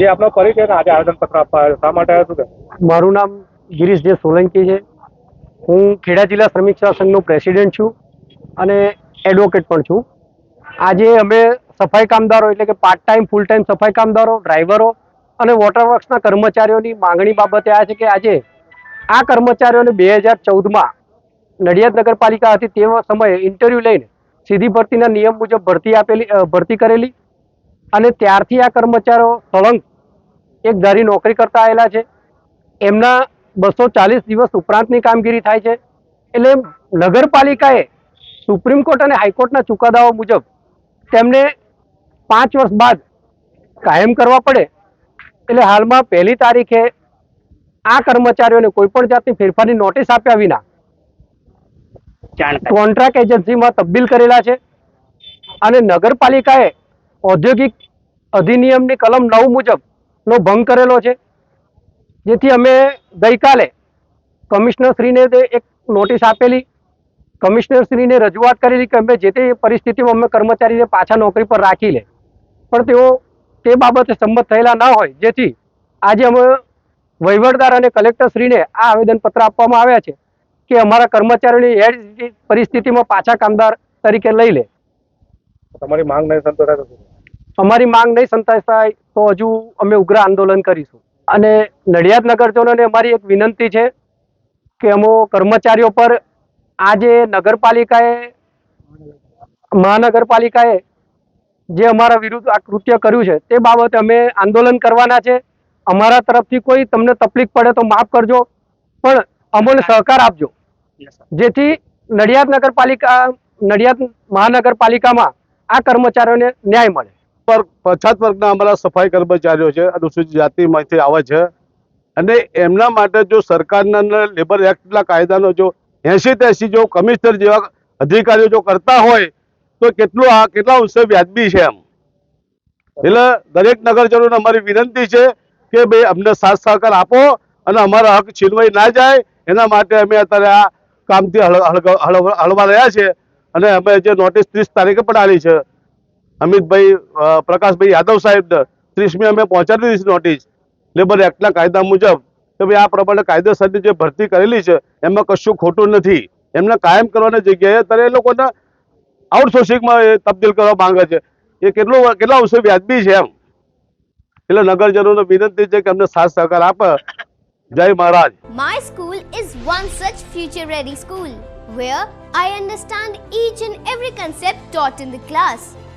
જે આપનો પરિચય આજે આવેદન પત્ર આપવા શા માટે આવ્યો છું મારું નામ ગિરીશ જે સોલંકી છે. હું ખેડા જિલ્લા શ્રમિક સંઘનો પ્રેસિડેન્ટ છું અને એડવોકેટ પણ છું. આજે અમે સફાઈ કામદારો એટલે કે પાર્ટ ટાઈમ ફૂલ ટાઈમ સફાઈ કામદારો ડ્રાઈવરો અને વોટર વર્ક્સના કર્મચારીઓની માંગણી બાબતે આ છે કે આજે આ કર્મચારીઓને બે હજાર ચૌદમાં નડિયાદ નગરપાલિકા હતી તે સમયે ઇન્ટરવ્યૂ લઈને સીધી ભરતીના નિયમ મુજબ ભરતી આપેલી ભરતી કરેલી. અને ત્યારથી આ કર્મચારીઓ સળંગ એક ધારી નોકરી કરતા આવેલા છે. એમના બસો ચાલીસ દિવસ ઉપરાંતની કામગીરી થાય છે. એટલે નગરપાલિકાએ સુપ્રીમ કોર્ટ અને હાઈકોર્ટના ચુકાદાઓ મુજબ તેમને પાંચ વર્ષ બાદ કાયમ કરવા પડે. એટલે હાલમાં પહેલી તારીખે આ કર્મચારીઓને કોઈપણ જાતની ફેરફારની નોટિસ આપ્યા વિના કોન્ટ્રાક્ટ એજન્સીમાં તબદીલ કરેલા છે. અને નગરપાલિકાએ ઔદ્યોગિક અધિનિયમની કલમ નવ મુજબનો ભંગ કરેલો છે. જેથી અમે ગઈકાલે કમિશનરશ્રીને એક નોટિસ આપેલી. કમિશનરશ્રીને રજૂઆત કરેલી કે અમે જે તે પરિસ્થિતિમાં અમે કર્મચારીને પાછા નોકરી પર રાખી લે. પણ તેઓ તે બાબતે સંમત થયેલા ન હોય. જેથી આજે અમે વહીવટદાર અને કલેક્ટરશ્રીને આ આવેદનપત્ર આપવામાં આવ્યા છે કે અમારા કર્મચારીઓની એ પરિસ્થિતિમાં પાછા કામદાર તરીકે લઈ લે. તમારી માંગ નહીં સંતોષાય તો શું? કરશો? અમારી માંગ નહીં સંતોષાય તો હજુ અમે ઉગ્ર આંદોલન કરીશું. અને નડિયાદ નગરજનોને અમારી એક વિનંતી છે કે અમો કર્મચારીઓ પર આજે નગરપાલિકાએ મહાનગરપાલિકાએ જે અમારા વિરુદ્ધ આ કૃત્ય કર્યું છે તે બાબતે અમે આંદોલન કરવાના છે. અમારા તરફથી કોઈ તમને તકલીફ પડે તો માફ કરજો પણ અમોને સહકાર આપજો. જેથી નડિયાદ નગરપાલિકા નડિયાદ મહાનગરપાલિકામાં આ કર્મચારીઓને ન્યાય મળે. પર પછાત વર્ગના અમારા સફાઈ કર્મચારીઓ છે, અનુસૂચિત જાતિમાંથી આવે છે. અને એમના માટે જો સરકારના લેબર એક્ટના કાયદાનો જો એસી ત્યાસી જો કમિશનર જેવા અધિકારીઓ જો કરતા હોય, તો કેટલું આ કેટલા અંશે વ્યાજબી છે એમ? એટલે દરેક નગરજનોને અમારી વિનંતી છે કે ભાઈ અમને સાથ સહકાર આપો અને અમારા હક છીનવાઈ ના જાય, એના માટે અમે અત્યારે આ કામથી હળવા રહ્યા છે. અને અમે જે નોટિસ ત્રીસ તારીખે પણ આવી છે અમિતભાઈ પ્રકાશભાઈ યાદવ સાહેબ ત્રીસમી અમે પહોંચાડી દીધી નોટિસ લેબર એક્ટના કાયદા મુજબ કે ભાઈ આ પ્રમાણે કાયદેસરની જે ભરતી કરેલી છે, એમાં કશું ખોટું નથી. એમને કાયમ કરવાની જગ્યાએ અત્યારે એ લોકોને આઉટસોર્સિંગમાં એ તબદીલ કરવા માંગે છે. એ કેટલું કેટલા અંશે વ્યાજબી છે એમ. એટલે નગરજનોને વિનંતી છે કે અમને સાથ સહકાર આપે. જય મહારાજ. My school is one such future ready school, where I understand each and every concept taught in the class.